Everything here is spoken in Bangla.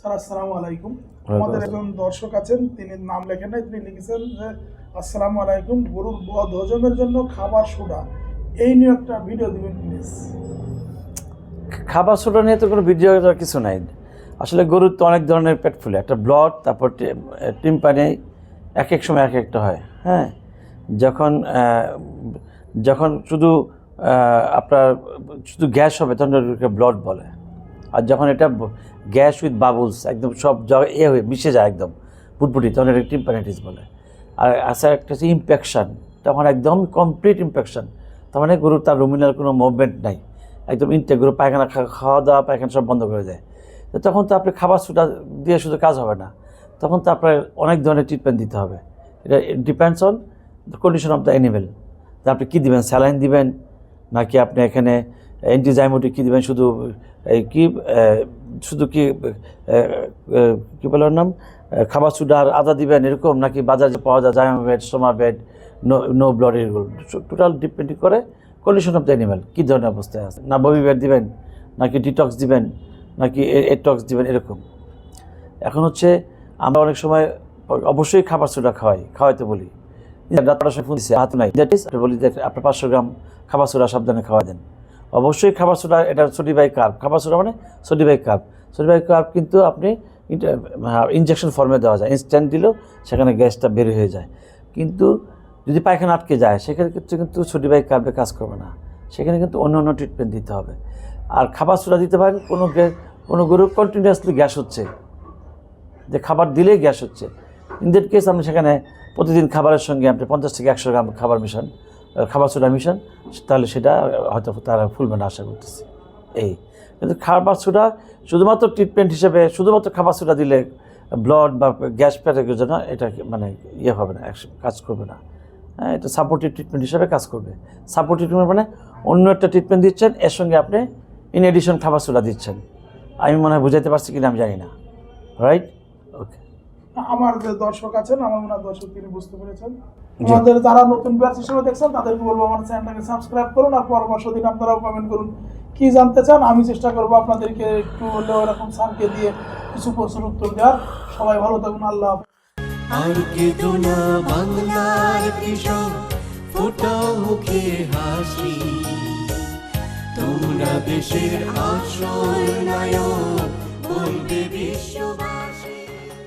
স্যার আসসালামু আলাইকুম। আমাদের একজন দর্শক আছেন তিনি নাম লেখেন নাই তিনি লিখেছেন যে আসসালামু আলাইকুম গরুর বদ হজমের জন্য খাবার সোডা। এই নিয়ে একটা ভিডিও দিবেন প্লিজ। খাবার সোডা নিয়ে তো কোনো ভিডিও কিছু নাই। আসলে গরুর তো অনেক ধরনের পেট ফুলে একটা ব্লড তারপর টিম পানি এক এক সময় এক একটা হয় হ্যাঁ? যখন যখন শুধু আপনার শুধু গ্যাস হবে তখন ব্লড বলে। আর যখন এটা গ্যাস উইথ বাবুলস একদম সব এ হয়ে মিশে যায় একদম, ফুটফুটি, তখন এটা টিম্পানাইটিস বলে। আর আসা একটা হচ্ছে ইমপ্যাকশান তখন একদম কমপ্লিট ইমপ্যাকশান তার মানে গরুর তার রুমিনাল কোনো মুভমেন্ট নাই, একদম ইনটেক গরু পায়খানা খাওয়া দাওয়া পায়খানা সব বন্ধ করে দেয়। তো তখন তো আপনি খাবার সুটা দিয়ে শুধু কাজ হবে না, তখন তো আপনার অনেক ধরনের ট্রিটমেন্ট দিতে হবে। এটা depends on the condition of the animal আপনি কী দিবেন স্যালাইন দিবেন, নাকি আপনি এখানে অ্যান্টিজাইমোটিক কী দিবেন? শুধু, এই কি শুধু কি কী বলে নাম? খাবার সুডা আর আদা দিবেন এরকম নাকি বাজারে পাওয়া যায় জাইমা বেড, সোমা বেড, নো নো ব্লড এগুলো। টোটাল ডিপেন্ড করে কন্ডিশন অফ দ্য অ্যানিমেল কী ধরনের অবস্থায় আছে? না ববি বেড দিবেন, নাকি ডিটক্স দিবেন, নাকি এটক্স দিবেন, এরকম। এখন হচ্ছে, আমরা অনেক সময় অবশ্যই খাবার সোডা খাওয়াই, খাওয়াইতে বলি। ডাক্তার সঙ্গে ফোন দিচ্ছে হাত নাই। দ্যাট ইজ বলি যে, আপনার পাঁচশো গ্রাম খাবার সোডা সাবধানে খাওয়া দেন। অবশ্যই খাবার সোডা, এটা সোডি বাই কার্ব খাবার সোডা মানে সোডিবাই কার্ব সোডিবাই কার্ব কিন্তু আপনি ইনজেকশন ফর্মে দেওয়া যায়। ইনস্ট্যান্ট দিলেও সেখানে গ্যাসটা বের হয়ে যায়। কিন্তু যদি পায়খানা আটকে যায় সেখানে ক্ষেত্রে কিন্তু সোডিবাই কার্বে কাজ করবে না। সেখানে কিন্তু অন্য অন্য ট্রিটমেন্ট দিতে হবে। আর খাবার সোডা দিতে পারেন, কোনো গ্যা- কোনো গরু কন্টিনিউয়াসলি গ্যাস হচ্ছে। যে খাবার দিলেই গ্যাস হচ্ছে। ইন দ্যাট কেস আপনি সেখানে প্রতিদিন খাবারের সঙ্গে আপনি পঞ্চাশ থেকে একশো গ্রাম খাবার মিশান। খাবার সোডা মিশন, তাহলে সেটা হয়তো তারা ফুলবে না আশা করতেছি। এই। কিন্তু খাবার সোডা শুধুমাত্র ট্রিটমেন্ট হিসেবে শুধুমাত্র খাবার সোডা দিলে ব্লাড বা গ্যাস প্যাটের জন্য এটা মানে ইয়ে হবে না কাজ করবে না। হ্যাঁ এটা সাপোর্টিভ ট্রিটমেন্ট হিসাবে কাজ করবে। সাপোর্টিভ ট্রিটমেন্ট মানে অন্য একটা ট্রিটমেন্ট দিচ্ছেন, এর সঙ্গে আপনি ইন এডিশন খাবার সোডা দিচ্ছেন। আমি মনে হয় বুঝাইতে পারছি কিনা আমি জানি না। রাইট ওকে আমার যে দর্শক আছেন আমার মনে দর্শক তিনি বুঝতে পেরেছেন। আমাদের যারা নতুন ব্যাচ হিসেবে দেখছেন তাদেরকে বলব আমার চ্যানেলটাকে সাবস্ক্রাইব করুন আর পরামর্শ দিন আপনারাও কমেন্ট করুন কি জানতে চান। আমি চেষ্টা করব আপনাদেরকে একটু হলেও এরকম স্যারকে দিয়ে কিছু প্রশ্নের উত্তর দেওয়ার। সবাই ভালো থাকুন আল্লাহ আর কেঁদো না বাংলার কৃষক ফোটাও মুখে হাসি। তোমরা দেশের আসল নায়ক বলবে বিশ্ববাসী